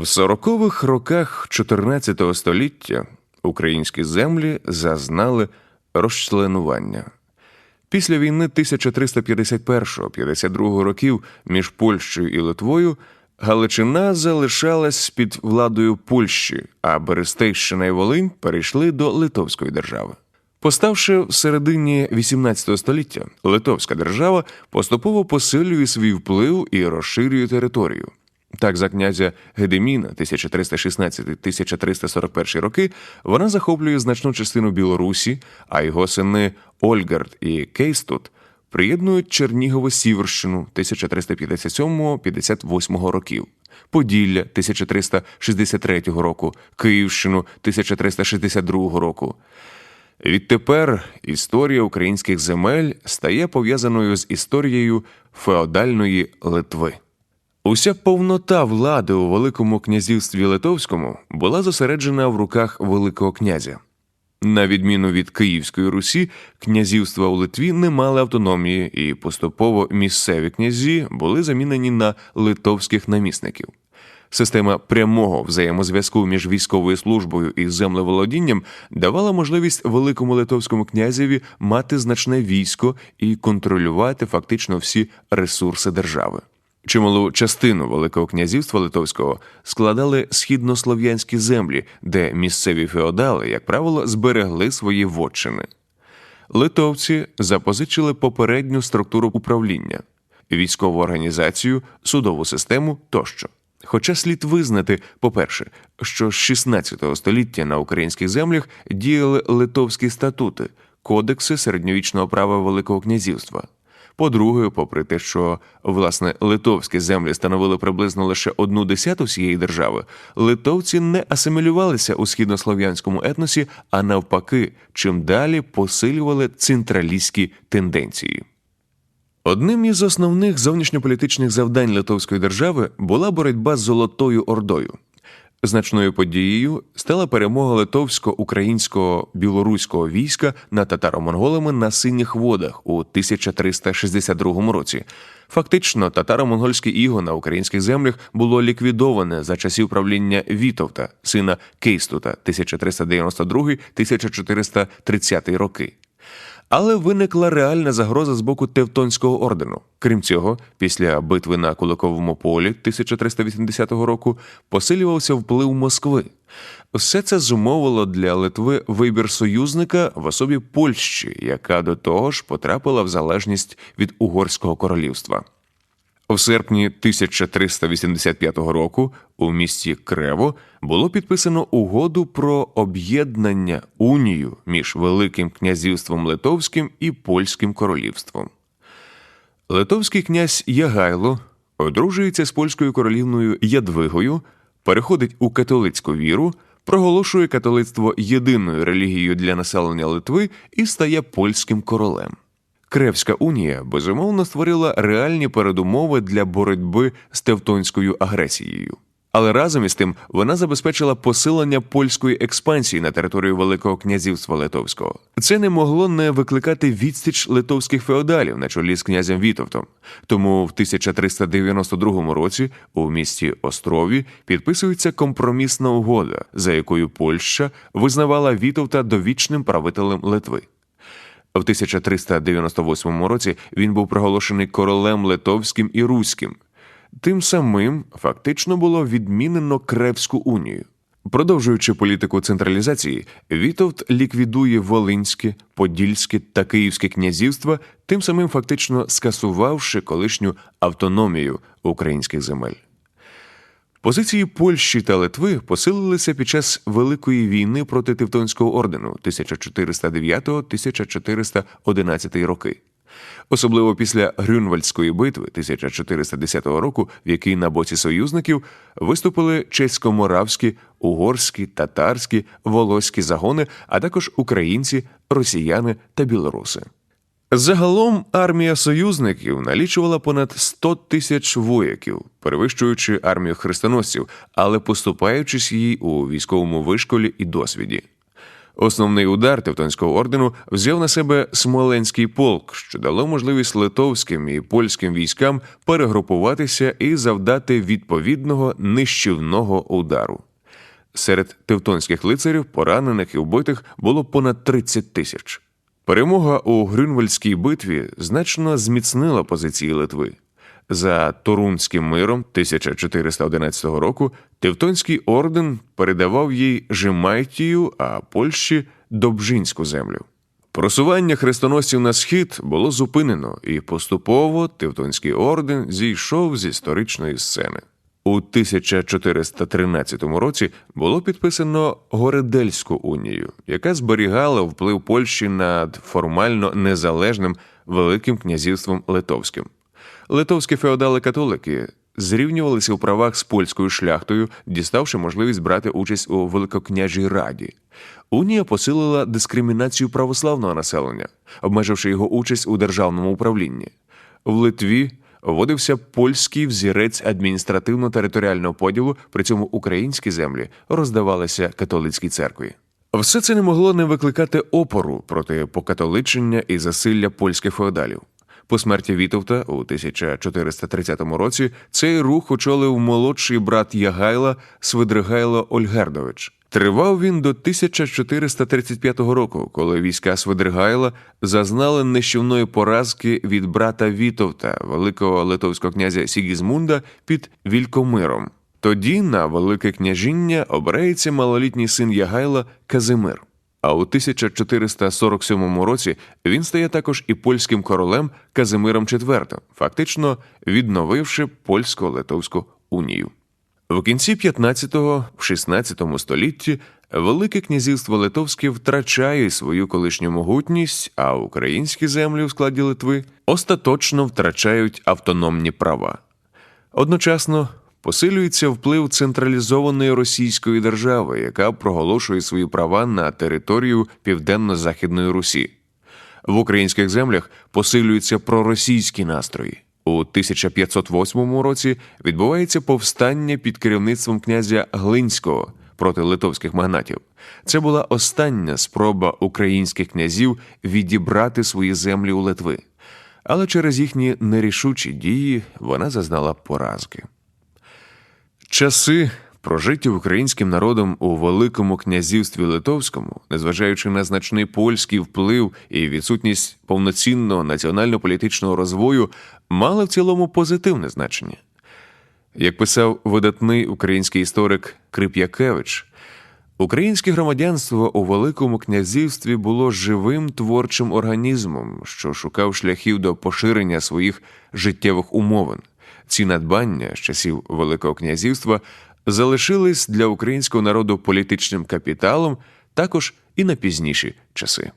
В 40-х роках 14 століття українські землі зазнали розчленування. Після війни 1351-52 років між Польщею і Литвою Галичина залишалась під владою Польщі, а Берестейщина і Волинь перейшли до Литовської держави. Поставши в середині XVIII століття, Литовська держава поступово посилює свій вплив і розширює територію. Так, за князя Гедеміна 1316-1341 роки вона захоплює значну частину Білорусі, а його сини Ольгард і Кейстут приєднують Чернігово-Сіверщину 1357-58 років, Поділля 1363 року, Київщину 1362 року. Відтепер історія українських земель стає пов'язаною з історією феодальної Литви. Уся повнота влади у Великому князівстві Литовському була зосереджена в руках Великого князя. На відміну від Київської Русі, князівства у Литві не мали автономії, і поступово місцеві князі були замінені на литовських намісників. Система прямого взаємозв'язку між військовою службою і землеволодінням давала можливість великому литовському князеві мати значне військо і контролювати фактично всі ресурси держави. Чималу частину Великого князівства Литовського складали східнослов'янські землі, де місцеві феодали, як правило, зберегли свої вотчини. Литовці запозичили попередню структуру управління, військову організацію, судову систему тощо. Хоча слід визнати, по-перше, що з 16 століття на українських землях діяли литовські статути, кодекси середньовічного права Великого князівства. По-друге, попри те, що власне литовські землі становили приблизно лише одну десяту всієї держави, литовці не асимілювалися у східнослов'янському етносі, а навпаки, чим далі посилювали централістські тенденції. Одним із основних зовнішньополітичних завдань Литовської держави була боротьба з Золотою Ордою. Значною подією стала перемога литовсько-українського білоруського війська над татаро-монголами на синіх водах у 1362 році. Фактично, татаро-монгольське іго на українських землях було ліквідоване за часів правління Вітовта, сина Кейстута 1392-1430 роки. Але виникла реальна загроза з боку Тевтонського ордену. Крім цього, після битви на Куликовому полі 1380 року посилювався вплив Москви. Все це зумовило для Литви вибір союзника в особі Польщі, яка до того ж потрапила в залежність від Угорського королівства. У серпні 1385 року у місті Крево було підписано угоду про об'єднання унію між Великим князівством Литовським і Польським королівством. Литовський князь Ягайло одружується з польською королівною Ядвигою, переходить у католицьку віру, проголошує католицтво єдиною релігією для населення Литви і стає польським королем. Кревська унія безумовно створила реальні передумови для боротьби з тевтонською агресією. Але разом із тим вона забезпечила посилення польської експансії на територію Великого князівства Литовського. Це не могло не викликати відстіч литовських феодалів на чолі з князем Вітовтом. Тому в 1392 році у місті Острові підписується компромісна угода, за якою Польща визнавала Вітовта довічним правителем Литви. В 1398 році він був проголошений королем Литовським і Руським. Тим самим фактично було відмінено Кревську унію. Продовжуючи політику централізації, Вітовт ліквідує Волинське, Подільське та Київське князівства, тим самим фактично скасувавши колишню автономію українських земель. Позиції Польщі та Литви посилилися під час Великої війни проти Тевтонського ордену 1409-1411 роки. Особливо після Грюнвальдської битви 1410 року, в якій на боці союзників виступили чесько-моравські, угорські, татарські, волоські загони, а також українці, росіяни та білоруси. Загалом армія союзників налічувала понад 100 тисяч вояків, перевищуючи армію хрестоносців, але поступаючись їй у військовому вишколі і досвіді. Основний удар Тевтонського ордену взяв на себе Смоленський полк, що дало можливість литовським і польським військам перегрупуватися і завдати відповідного нищівного удару. Серед тевтонських лицарів, поранених і вбитих було понад 30 тисяч. Перемога у Грюнвальдській битві значно зміцнила позиції Литви. За Торунським миром 1411 року Тевтонський орден передавав їй Жемайтію, а Польщі Добжинську землю. Просування хрестоносців на схід було зупинено, і поступово Тевтонський орден зійшов з історичної сцени. У 1413 році було підписано Горидельську унію, яка зберігала вплив Польщі над формально незалежним Великим князівством Литовським. Литовські феодали-католики зрівнювалися у правах з польською шляхтою, діставши можливість брати участь у Великокняжій раді. Унія посилила дискримінацію православного населення, обмеживши його участь у державному управлінні. В Литві вводився польський взірець адміністративно-територіального поділу, при цьому українські землі роздавалися католицькій церкві. Все це не могло не викликати опору проти покатоличення і засилля польських феодалів. По смерті Вітовта у 1430 році цей рух очолив молодший брат Ягайла Свидригайло Ольгердович. Тривав він до 1435 року, коли війська Свидригайла зазнали нищівної поразки від брата Вітовта, великого литовського князя Сігізмунда під Вількомиром. Тоді на Велике княжіння обирається малолітній син Ягайла Казимир. А у 1447 році він стає також і польським королем Казимиром IV, фактично відновивши польсько-литовську унію. В кінці 15-го, в 16 столітті Велике князівство Литовське втрачає свою колишню могутність, а українські землі у складі Литви остаточно втрачають автономні права. Одночасно посилюється вплив централізованої російської держави, яка проголошує свої права на територію Південно-Західної Русі. В українських землях посилюються проросійські настрої. У 1508 році відбувається повстання під керівництвом князя Глинського проти литовських магнатів. Це була остання спроба українських князів відібрати свої землі у Литви, але через їхні нерішучі дії вона зазнала поразки. Часи, прожиті українським народом у Великому князівстві Литовському, незважаючи на значний польський вплив і відсутність повноцінного національно-політичного розвою, мали в цілому позитивне значення. Як писав видатний український історик Крип'якевич, українське громадянство у Великому князівстві було живим творчим організмом, що шукав шляхів до поширення своїх життєвих умовин. Ці надбання з часів Великого князівства залишились для українського народу політичним капіталом також і на пізніші часи.